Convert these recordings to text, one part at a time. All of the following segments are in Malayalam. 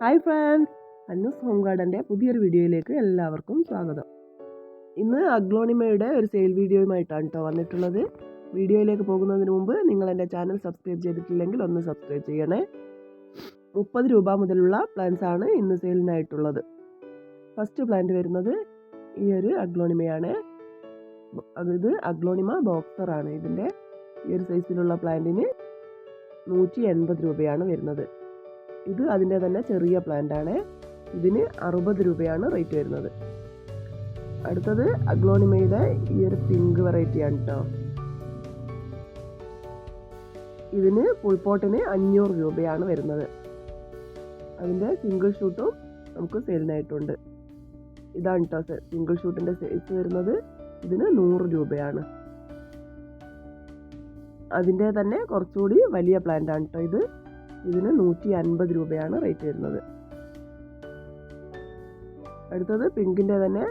ഹായ് ഫ്രണ്ട്സ് അന്നൂസ് ഹോം ഗാർഡന്റെ പുതിയൊരു വീഡിയോയിലേക്ക് എല്ലാവർക്കും സ്വാഗതം. ഇന്ന് അഗ്ലോണിമയുടെ ഒരു സെയിൽ വീഡിയോയുമായിട്ടാണ് കേട്ടോ വന്നിട്ടുള്ളത്. വീഡിയോയിലേക്ക് പോകുന്നതിന് മുമ്പ് നിങ്ങൾ എന്റെ ചാനൽ സബ്സ്ക്രൈബ് ചെയ്തിട്ടില്ലെങ്കിൽ ഒന്ന് സബ്സ്ക്രൈബ് ചെയ്യണേ. മുപ്പത് രൂപ മുതലുള്ള പ്ലാന്റ്സ് ആണ് ഇന്ന് സെയിലിനായിട്ടുള്ളത്. ഫസ്റ്റ് പ്ലാന്റ് വരുന്നത് ഈ ഒരു അഗ്ലോണിമയാണ്. ഇത് അഗ്ലോണിമ ബോക്സർ ആണ് ഇതിന്റെ. ഈ ഒരു സൈസിലുള്ള പ്ലാന്റിന് നൂറ്റി എൺപത് രൂപയാണ് വരുന്നത്. ഇത് അതിന്റെ തന്നെ ചെറിയ പ്ലാന്റ് ആണ്. ഇതിന് അറുപത് രൂപയാണ് റേറ്റ് വരുന്നത്. അടുത്തത് അഗ്ലോണിമയുടെ ഈ ഒരു പിങ്ക് വെറൈറ്റി ആണ് കേട്ടോ ഇതിന് പുൾപോട്ടിന് അഞ്ഞൂറ് രൂപയാണ് വരുന്നത്. അതിന്റെ സിംഗിൾ ഷൂട്ടും നമുക്ക് സെയിലിനായിട്ടുണ്ട് ഇതാണ് കേട്ടോ സിംഗിൾ ഷൂട്ടിന്റെ സൈസ് വരുന്നത്. ഇതിന് നൂറ് രൂപയാണ്. അതിന്റെ തന്നെ കുറച്ചുകൂടി വലിയ പ്ലാന്റ് ആണ് കേട്ടോ ഇത്. ഇതിന് നൂറ്റി അൻപത് രൂപയാണ് റേറ്റ് വരുന്നത്. അടുത്തത് പിങ്കിന്റെ തന്നെ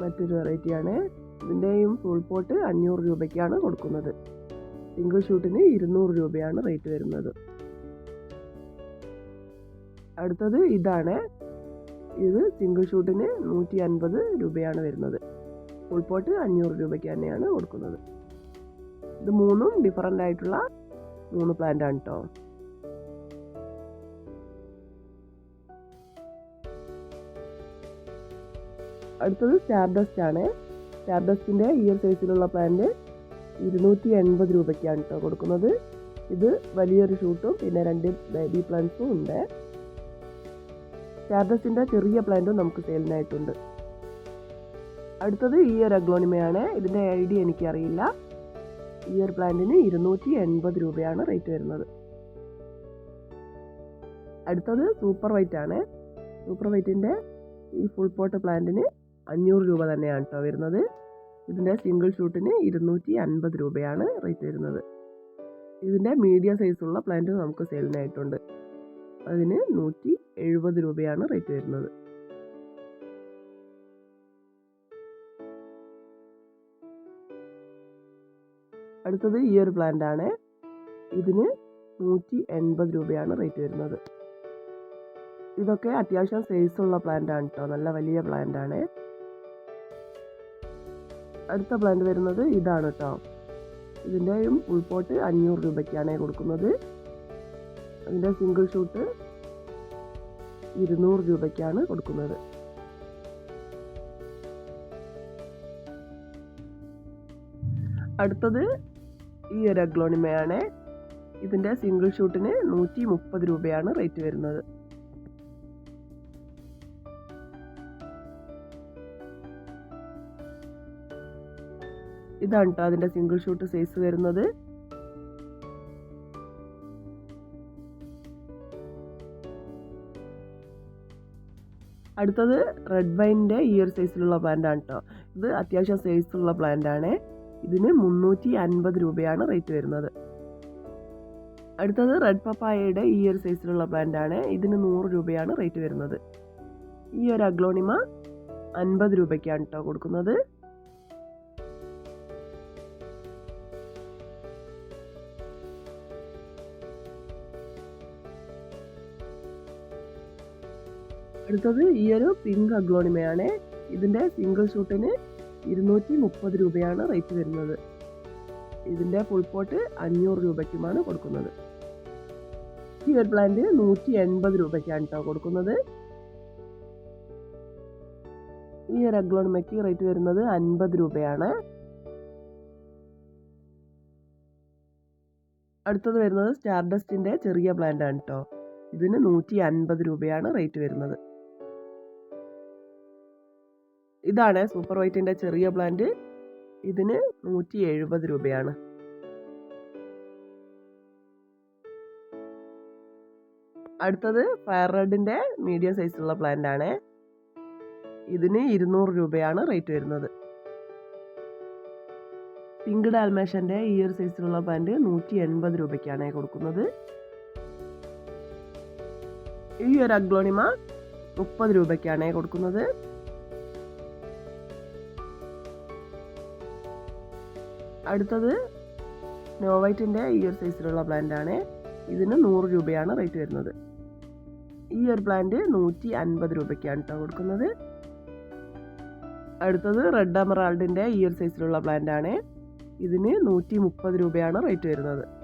മറ്റൊരു വെറൈറ്റിയാണ് ഇതിന്റെയും ഫുൾ പോട്ട് അഞ്ഞൂറ് രൂപയ്ക്കാണ് കൊടുക്കുന്നത്. സിംഗിൾ ഷൂട്ടിന് ഇരുന്നൂറ് രൂപയാണ് റേറ്റ് വരുന്നത്. അടുത്തത് ഇതാണ്. ഇത് സിംഗിൾ ഷൂട്ടിന് നൂറ്റി അൻപത് രൂപയാണ് വരുന്നത്. ഫുൾ പോട്ട് അഞ്ഞൂറ് രൂപയ്ക്ക് തന്നെയാണ് കൊടുക്കുന്നത്. ഇത് മൂന്നും ഡിഫറന്റ് ആയിട്ടുള്ള മൂന്ന് പ്ലാന്റ് ആണ് കേട്ടോ അടുത്തത് സ്റ്റാർഡസ്റ്റ് ആണ്. സ്റ്റാർഡസ്റ്റിന്റെ ഈ ഒരു സൈസിലുള്ള പ്ലാന്റ് ഇരുന്നൂറ്റി എൺപത് രൂപയ്ക്കാണ് കേട്ടോ കൊടുക്കുന്നത്. ഇത് വലിയൊരു ഷൂട്ടും പിന്നെ രണ്ട് ബേബി പ്ലാന്റ്സും ഉണ്ട്. സ്റ്റാർഡസ്റ്റിന്റെ ചെറിയ പ്ലാന്റും നമുക്ക് സെയിലിനായിട്ടുണ്ട് അടുത്തത് ഈ ഒരു അഗ്ലോണിമയാണ്. ഇതിന്റെ ഐ ഡി എനിക്കറിയില്ല. ഈ ഒരു പ്ലാന്റിന് ഇരുന്നൂറ്റി എൺപത് രൂപയാണ് റേറ്റ് വരുന്നത്. അടുത്തത് സൂപ്പർ വൈറ്റ് ആണ്. സൂപ്പർ വൈറ്റിന്റെ ഈ ഫുൾ പോട്ട് പ്ലാന്റിന് അഞ്ഞൂറ് രൂപ തന്നെയാണ് കേട്ടോ വരുന്നത്. ഇതിന്റെ സിംഗിൾ ഷൂട്ടിന് ഇരുന്നൂറ്റി അൻപത് രൂപയാണ് റേറ്റ് വരുന്നത്. ഇതിന്റെ മീഡിയം സൈസുള്ള പ്ലാന്റ് നമുക്ക് സെയിലിനായിട്ടുണ്ട് അതിന് നൂറ്റി എഴുപത് രൂപയാണ് റേറ്റ് വരുന്നത്. അടുത്തത് ഈ ഒരു പ്ലാന്റ് ആണ്. ഇതിന് നൂറ്റി എൺപത് രൂപയാണ് റേറ്റ് വരുന്നത്. ഇതൊക്കെ അത്യാവശ്യം സൈസുള്ള പ്ലാന്റ് ആണ് കേട്ടോ നല്ല വലിയ പ്ലാന്റ് ആണ്. അടുത്ത പ്ലാന്റ് വരുന്നത് ഇതാണ് കേട്ടോ ഇതിന്റെയും ഉൾപോട്ട് അഞ്ഞൂറ് രൂപയ്ക്കാണ് കൊടുക്കുന്നത്. അതിന്റെ സിംഗിൾ ഷൂട്ട് ഇരുന്നൂറ് രൂപയ്ക്കാണ് കൊടുക്കുന്നത്. അടുത്തത് ഈ ഒരു അഗ്ലോണിമയാണ്. ഇതിന്റെ സിംഗിൾ ഷൂട്ടിന് നൂറ്റി മുപ്പത് രൂപയാണ് റേറ്റ് വരുന്നത്. ഇതാണ് കേട്ടോ അതിന്റെ സിംഗിൾ ഷൂട്ട് സൈസ് വരുന്നത്. അടുത്തത് റെഡ് വൈനിന്റെ ഈ ഒരു സൈസിലുള്ള ആണ് കേട്ടോ ഇത് അത്യാവശ്യം സൈസുള്ള ആണ്. ഇതിന് മുന്നൂറ്റി അൻപത് രൂപയാണ് റേറ്റ് വരുന്നത്. അടുത്തത് റെഡ് പപ്പായയുടെ ഈ ഒരു സൈസിലുള്ള ആണ്. ഇതിന് നൂറ് രൂപയാണ് റേറ്റ് വരുന്നത്. ഈ ഒരു അഗ്ലോണിമ അൻപത് രൂപയ്ക്കാണ് കേട്ടോ കൊടുക്കുന്നത്. അടുത്തത് ഈ ഒരു പിങ്ക് അഗ്ലോണിമയാണ്. ഇതിന്റെ സിംഗിൾ ഷൂട്ടിന് ഇരുന്നൂറ്റി മുപ്പത് രൂപയാണ് റേറ്റ് വരുന്നത്. ഇതിന്റെ ഫുൾ പോട്ട് അഞ്ഞൂറ് രൂപയ്ക്കുമാണ് കൊടുക്കുന്നത്. ഈ ഒരു പ്ലാന്റ് നൂറ്റി എൺപത് രൂപയ്ക്കാണ് കേട്ടോ കൊടുക്കുന്നത്. ഈ ഒരു അഗ്ലോണിമയ്ക്ക് റേറ്റ് വരുന്നത് അൻപത് രൂപയാണ്. അടുത്തത് വരുന്നത് സ്റ്റാർഡസ്റ്റിന്റെ ചെറിയ പ്ലാന്റ് ആണ് കേട്ടോ ഇതിന് നൂറ്റി അൻപത് രൂപയാണ് റേറ്റ് വരുന്നത്. ഇതാണ് സൂപ്പർ വൈറ്റിന്റെ ചെറിയ പ്ലാന്റ് ഇതിന് നൂറ്റി എഴുപത് രൂപയാണ്. അടുത്തത് ഫയർ റെഡിന്റെ മീഡിയം സൈസുള്ള പ്ലാന്റ് ആണ് ഇതിന് ഇരുന്നൂറ് രൂപയാണ് റേറ്റ് വരുന്നത്. പിങ്ക് ഡാൽമേഷന്റെ ഈ ഒരു സൈസിലുള്ള പ്ലാന്റ് നൂറ്റി എൺപത് രൂപയ്ക്കാണ് കൊടുക്കുന്നത്. ഈ ഒരു അഗ്ലോണിമ മുപ്പത് രൂപയ്ക്കാണ് കൊടുക്കുന്നത്. അടുത്തത് നോവൈറ്റിന്റെ ഈ ഒരു സൈസിലുള്ള പ്ലാന്റ് ആണ്. ഇതിന് നൂറ് രൂപയാണ് റേറ്റ് വരുന്നത്. ഈ ഒരു പ്ലാന്റ് നൂറ്റി അൻപത് രൂപയ്ക്കാണ് കേട്ടോ കൊടുക്കുന്നത്. അടുത്തത് റെഡ് അമറാൾഡിന്റെ ഈ ഒരു സൈസിലുള്ള പ്ലാന്റ് ആണ്. ഇതിന് നൂറ്റി മുപ്പത് രൂപയാണ് റേറ്റ് വരുന്നത്.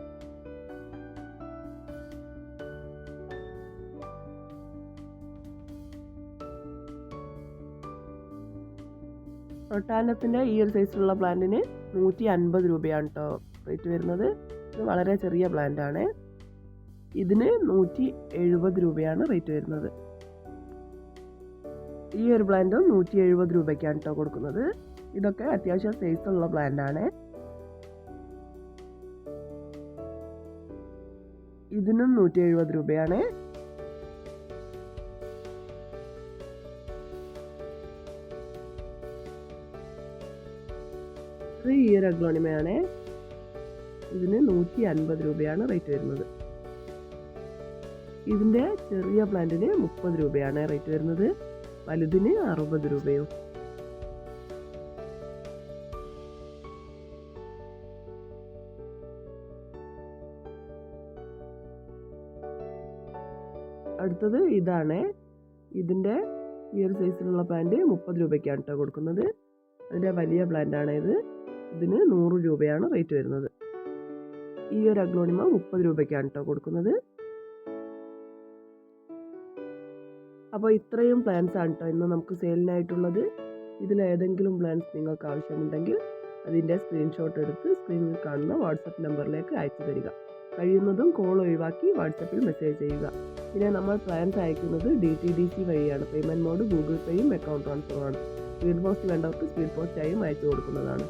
റൊട്ടാനത്തിന്റെ ഈ ഒരു സൈസിലുള്ള പ്ലാന്റിന് നൂറ്റി അൻപത് രൂപയാണ് കേട്ടോ റേറ്റ് വരുന്നത്. ഇത് വളരെ ചെറിയ പ്ലാന്റ് ആണ്. ഇതിന് നൂറ്റി എഴുപത് രൂപയാണ് റേറ്റ് വരുന്നത്. ഈ ഒരു പ്ലാന്റും നൂറ്റി എഴുപത് രൂപയ്ക്കാണ് കേട്ടോ കൊടുക്കുന്നത്. ഇതൊക്കെ അത്യാവശ്യം സൈസുള്ള ഉള്ള പ്ലാന്റ് ആണ്. ഇതിനും നൂറ്റി എഴുപത് രൂപയാണ്. ഈ ഒരു അഗ്ലോണിമയാണ്. ഇതിന് നൂറ്റി അൻപത് രൂപയാണ് റേറ്റ് വരുന്നത്. ഇതിന്റെ ചെറിയ പ്ലാന്റിന് മുപ്പത് രൂപയാണ് റേറ്റ് വരുന്നത്. വലുതിന് അറുപത് രൂപയും. അടുത്തത് ഇതാണ്. ഇതിന്റെ ഈ ഒരു സൈസിലുള്ള പ്ലാന്റ് മുപ്പത് രൂപയ്ക്കാണ് കേട്ടോ കൊടുക്കുന്നത്. അതിന്റെ വലിയ പ്ലാന്റ് ആണ് ഇത് ഇതിന് നൂറ് രൂപയാണ് റേറ്റ് വരുന്നത്. ഈ ഒരു അഗ്ലോണിമ മുപ്പത് രൂപയ്ക്കാണ് കേട്ടോ കൊടുക്കുന്നത്. അപ്പോൾ ഇത്രയും പ്ലാൻസ് ആണ് കേട്ടോ ഇന്ന് നമുക്ക് സെയിലിനായിട്ടുള്ളത് ഇതിലേതെങ്കിലും പ്ലാൻസ് നിങ്ങൾക്ക് ആവശ്യമുണ്ടെങ്കിൽ അതിന്റെ സ്ക്രീൻഷോട്ട് എടുത്ത് സ്ക്രീനിൽ കാണുന്ന വാട്സപ്പ് നമ്പറിലേക്ക് അയച്ചു തരിക. കഴിയുന്നതും കോൾ ഒഴിവാക്കി വാട്സപ്പിൽ മെസ്സേജ് ചെയ്യുക. പിന്നെ നമ്മൾ പ്ലാൻസ് അയക്കുന്നത് ഡി ടി ഡി സി വഴിയാണ്. പേയ്മെന്റ് മോഡ് ഗൂഗിൾ പേയും അക്കൗണ്ട് ട്രാൻസ്ഫറുമാണ് സ്പീഡ് പോസ്റ്റ് വേണ്ടവർക്ക് സ്പീഡ് പോസ്റ്റായും അയച്ചു കൊടുക്കുന്നതാണ്.